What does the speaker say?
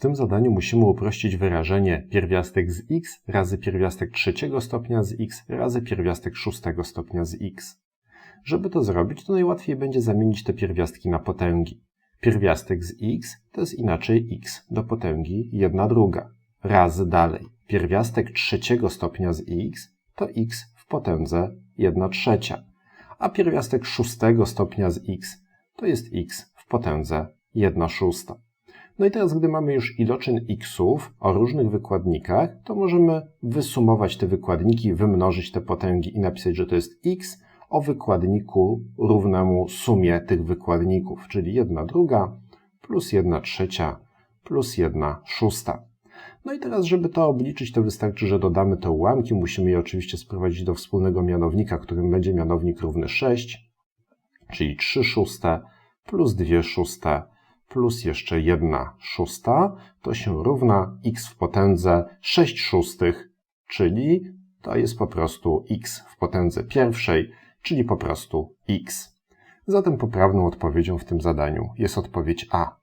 tym zadaniu musimy uprościć wyrażenie pierwiastek z x razy pierwiastek trzeciego stopnia z x razy pierwiastek szóstego stopnia z x. Żeby to zrobić, to najłatwiej będzie zamienić te pierwiastki na potęgi. Pierwiastek z x to jest inaczej x do potęgi 1 druga. Razy dalej. Pierwiastek trzeciego stopnia z x to x w potędze 1 trzecia. A pierwiastek szóstego stopnia z x to jest x w potędze 1 szósta. No i teraz, gdy mamy już iloczyn xów o różnych wykładnikach, to możemy wysumować te wykładniki, wymnożyć te potęgi i napisać, że to jest x o wykładniku równemu sumie tych wykładników, czyli 1 druga plus 1 trzecia plus 1 szósta. No i teraz, żeby to obliczyć, to wystarczy, że dodamy te ułamki. Musimy je oczywiście sprowadzić do wspólnego mianownika, którym będzie mianownik równy 6, czyli 3 szóste plus 2 szóste plus jeszcze 1 szósta, to się równa x w potędze 6 szóstych, czyli to jest po prostu x w potędze pierwszej, czyli po prostu x. Zatem poprawną odpowiedzią w tym zadaniu jest odpowiedź A.